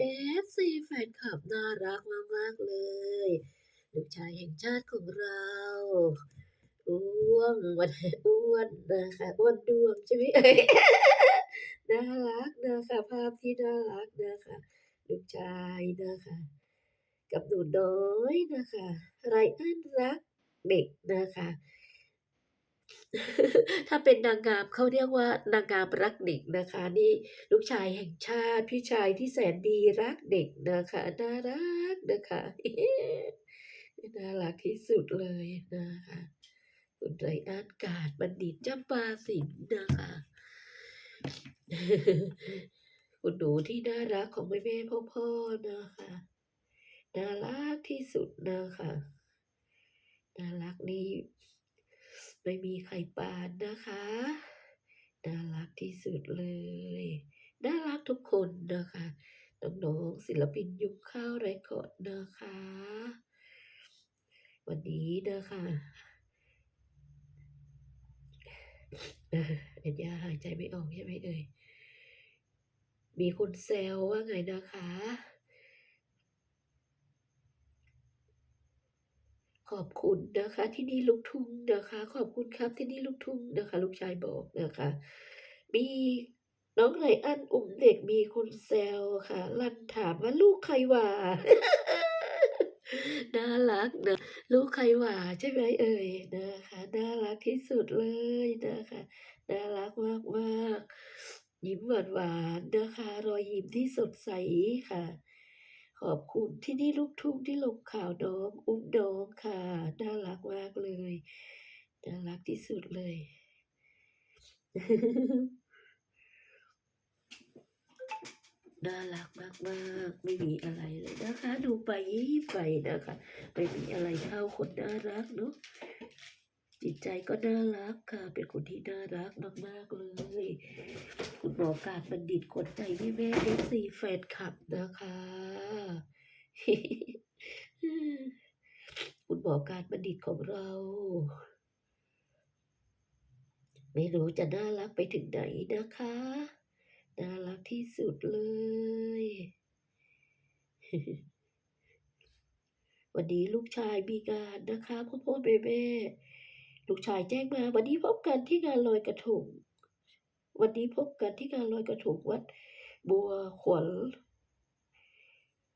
KFC แฟนคลับน่ารักมากๆเลย ลูกชายแห่งชาติของเราอ้วงวันอ้วนนะคะอ้วนดวงใช่ไหมเอ่ยน่ารักนะคะภาพที่น่ารักนะคะลูกชายนะคะ กับหนูน้อยนะคะไรอันรักเด็กนะคะ ถ้าเป็นนางงามเขาเรียกว่านางงามรักเด็กนะคะ นี่ลูกชายแห่งชาติ พี่ชายที่แสนดีรักเด็กนะคะน่ารักนะคะน่ารักที่สุดเลยนะคะคุณไรอันกาจบัณฑิตจำปาสินนะคะคุณหนูที่น่ารักของแม่ๆพ่อๆนะคะน่ารักที่สุดนะคะน่ารักนี่ ไม่มีใครปานนะคะ น่ารักที่สุดเลย น่ารักทุกคนนะคะ น้องๆศิลปินยุคข้าวเรคอร์ดนะคะ วันนี้นะคะเอ็ดยาหายใจไม่ออกใช่ไหมเอ่ย?มีคนแซวว่าไงนะคะ? ขอบคุณนะคะที่นี่ลูกทุ่งนะคะ ขอบคุณครับที่นี่ลูกทุ่งนะคะ ลูกชายบอกนะคะ มีน้องไรอันอุ้มเด็กมีคนแซวค่ะ ลันถามว่า"ลูกใครว่า"น่ารักนะลูกใครหว่าใช่ไหมเอ่ย?นะคะน่ารักที่สุดเลยนะคะน่ารักมากๆยิ้มหวานๆนะคะรอยยิ้มที่สดใสค่ะ ขอบคุณที่นี่ลูกทุ่งที่ลงข่าวน้อง อุ้มน้องค่ะ น่ารักมากเลย น่ารักที่สุดเลย น่ารักมากๆไม่มีอะไรเลยนะคะ ดูไปยิ้ไปนะคะ ไม่มีอะไรเท่าคนน่ารักเนาะ จิตใจก็น่ารักค่ะ เป็นคนที่น่ารักมาก ๆ เลย คุณหมอกาจบัณฑิตขวัญใจแม่ๆ FC แฟนคลับนะคะ คุณหมอกาจบัณฑิตของเรา ไม่รู้จะน่ารักไปถึงไหนนะคะ น่ารักที่สุดเลย วันนี้ลูกชายมีงานนะคะพ่อๆแม่ๆ ลูกชายแจ้งมาวันนี้พบกันที่งานลอยกระทงวันนี้พบกันที่งานลอยกระทงวัด บัวขวัญ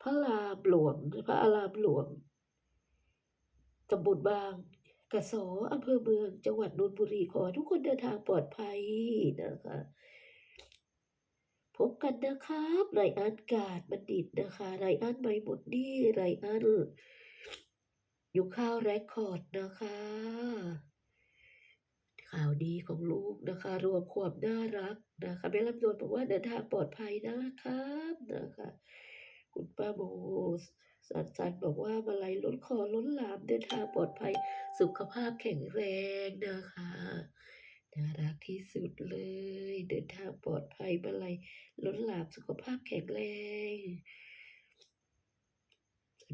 พระรามหลวงพระอารามหลวงตำบลบางกะสออำเภอเมือง จังหวัดนนทบุรีขอทุกคนเดินทางปลอดภัยนะคะพบกันนะครับไรอันกาจบัณฑิตนะคะไรอันไม่หมดนี้ไรอันอยุคข้าวเรคคอร์ดนะคะ ข่าวดีของลูกนะคะ รวมความน่ารักนะคะแม่ลำดวนบอกว่า"เดินทางปลอดภัยนะครับ"นะคะ คุณป้าโมสสันบอกว่า"มาลัยล้นคอล้นหลามเดินทางปลอดภัยสุขภาพแข็งแรง"นะคะน่ารักที่สุดเลย เดินทางปลอดภัยมาลัยล้นหลามสุขภาพแข็งแรง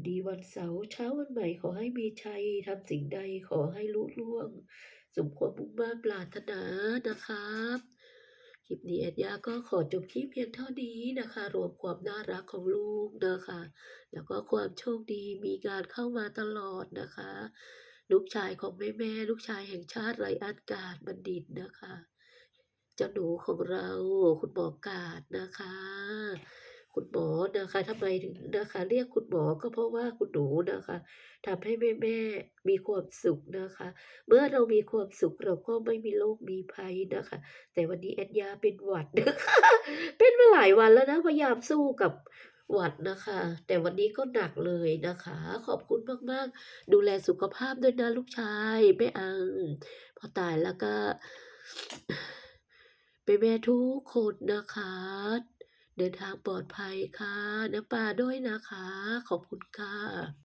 ดีวันเสาร์เช้าวันใหม่ขอให้มีชัยทำสิ่งใดขอให้ลุล่วง สมความมุ่งมั่ปรารถนานะครับคลิปนี้แอดยาก็ขอจบคลิปเพียงเท่านี้นะคะ รวมความน่ารักของลูกนะคะ แล้วก็ความโชคดีมีงานเข้ามาตลอดนะคะ ลูกชายของแม่ๆลูกชายแห่งชาติไรอันกาจบัณฑิตนะคะเจ้าหนูของเราคุณหมอกาจนะคะ มอนะคะทำไมนะคะ เรียกคุณหมอก็เพราะว่าคุณหนูนะคะทำให้แม่ๆมีความสุขนะคะ เมื่อเรามีความสุขเราก็ไม่มีโรคมีภัยนะคะ แต่วันนี้แอดยาเป็นหวัดนะคะ เป็นมาหลายวันแล้วนะพยายามสู้กับหวัดนะคะ แต่วันนี้ก็หนักเลยนะคะ ขอบคุณมากๆ ดูแลสุขภาพด้วยนะลูกชายแม่อัง พอตายแล้วก็แม่ทุกคนนะคะ เดินทางปลอดภัยค่ะ น้ำปลาด้วยนะคะ ขอบคุณค่ะ